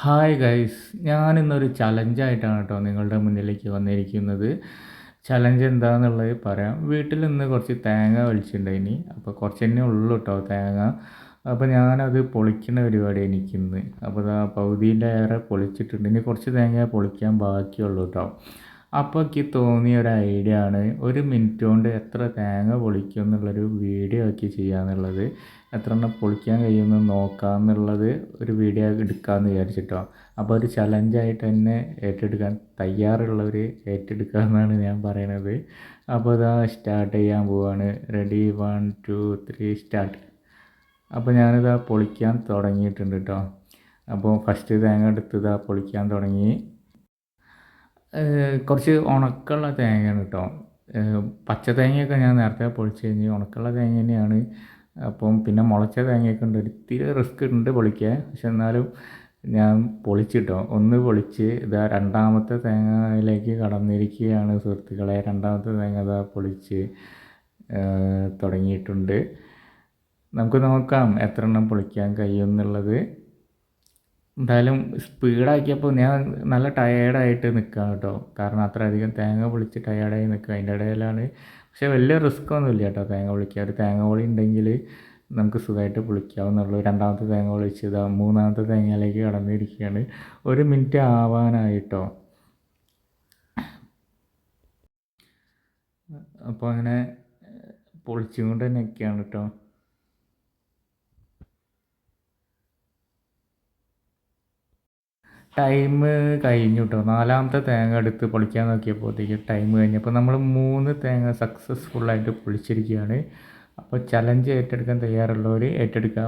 Hi guys ഞാനിന്നൊരു ചലഞ്ചായിട്ടാണ് കേട്ടോ നിങ്ങളുടെ മുന്നിലേക്ക് വന്നിരിക്കുന്നത്. ചലഞ്ച് എന്താണെന്നുള്ളത് പറയാം. വീട്ടിൽ നിന്ന് കുറച്ച് തേങ്ങ വലിച്ചിട്ടുണ്ടായിനി അപ്പോൾ കുറച്ച് തന്നെ ഉള്ളു കേട്ടോ തേങ്ങ. അപ്പോൾ ഞാനത് പൊളിക്കുന്ന പരിപാടി എനിക്കിന്ന് അപ്പോൾ ആ പകുതിന്റെ ഏറെ പൊളിച്ചിട്ടുണ്ട്. ഇനി കുറച്ച് തേങ്ങ പൊളിക്കാൻ ബാക്കിയുള്ളൂ കേട്ടോ അപ്പോൾ എനിക്ക് തോന്നിയ ഒരു ഐഡിയ ആണ് ഒരു മിനിറ്റ് കൊണ്ട് എത്ര തേങ്ങ പൊളിക്കും എന്നുള്ളൊരു വീഡിയോ ആക്കി ചെയ്യാന്നുള്ളത്. എത്ര എണ്ണം പൊളിക്കാൻ കഴിയുമെന്ന് നോക്കാമെന്നുള്ളത് ഒരു വീഡിയോ എടുക്കാമെന്ന് വിചാരിച്ചിട്ടോ. അപ്പോൾ ഒരു ചലഞ്ചായിട്ട് തന്നെ ഏറ്റെടുക്കാൻ തയ്യാറുള്ളവർ ഏറ്റെടുക്കുക എന്നാണ് ഞാൻ പറയണത്. അപ്പോൾ ഇതാ സ്റ്റാർട്ട് ചെയ്യാൻ പോവാണ്. Ready one two three start അപ്പോൾ ഞാനിതാ പൊളിക്കാൻ തുടങ്ങിയിട്ടുണ്ട് കേട്ടോ അപ്പോൾ ഫസ്റ്റ് തേങ്ങ എടുത്ത് ഇതാ പൊളിക്കാൻ തുടങ്ങി. കുറച്ച് ഉണക്കമുള്ള തേങ്ങയാണ് കേട്ടോ. പച്ച തേങ്ങയൊക്കെ ഞാൻ നേരത്തെ പൊളിച്ച് കഴിഞ്ഞ് ഉണക്കമുള്ള തേങ്ങ തന്നെയാണ്. അപ്പം പിന്നെ മുളച്ച തേങ്ങയൊക്കെ ഉണ്ട്. ഒരിത്തിരി റിസ്ക് ഉണ്ട് പൊളിക്കാൻ. പക്ഷെ എന്നാലും ഞാൻ പൊളിച്ചിട്ടോ ഒന്ന് പൊളിച്ച് ഇതാ രണ്ടാമത്തെ തേങ്ങയിലേക്ക് കടന്നിരിക്കുകയാണ് സുഹൃത്തുക്കളെ. രണ്ടാമത്തെ തേങ്ങ ഇതാ പൊളിച്ച് തുടങ്ങിയിട്ടുണ്ട്. നമുക്ക് നോക്കാം എത്ര എണ്ണം പൊളിക്കാൻ കഴിയുമെന്നുള്ളത് എന്തായാലും സ്പീഡാക്കിയപ്പോൾ ഞാൻ നല്ല ടയേർഡായിട്ട് നിൽക്കുകയാണ് കേട്ടോ. കാരണം അത്രയധികം തേങ്ങ പൊളിച്ച് ടയേർഡായി നിൽക്കുക അതിന്റെ ഇടയിലാണ് പക്ഷേ വലിയ റിസ്ക് ഒന്നുമില്ല കേട്ടോ തേങ്ങ പൊളിക്കുക ഒരു തേങ്ങ പൊളി ഉണ്ടെങ്കിൽ നമുക്ക് സുഖമായിട്ട് പൊളിക്കാവുന്നുള്ളൂ രണ്ടാമത്തെ തേങ്ങ പൊളിച്ച് ഇതാ മൂന്നാമത്തെ തേങ്ങയിലേക്ക് കടന്നിരിക്കുകയാണ്. ഒരു മിനിറ്റ് ആവാനായിട്ടോ. അപ്പോൾ അങ്ങനെ പൊളിച്ചുകൊണ്ട് തന്നെ കേട്ടോ. ടൈം കഴിഞ്ഞു കേട്ടോ നാലാമത്തെ തേങ്ങ എടുത്ത് പൊളിക്കാൻ നോക്കിയപ്പോഴത്തേക്ക് ടൈം കഴിഞ്ഞപ്പോൾ നമ്മൾ മൂന്ന് തേങ്ങ സക്സസ്ഫുള്ളായിട്ട് പൊളിച്ചിരിക്കുകയാണ്. അപ്പോൾ ചലഞ്ച് ഏറ്റെടുക്കാൻ തയ്യാറുള്ളവർ ഏറ്റെടുക്കുക.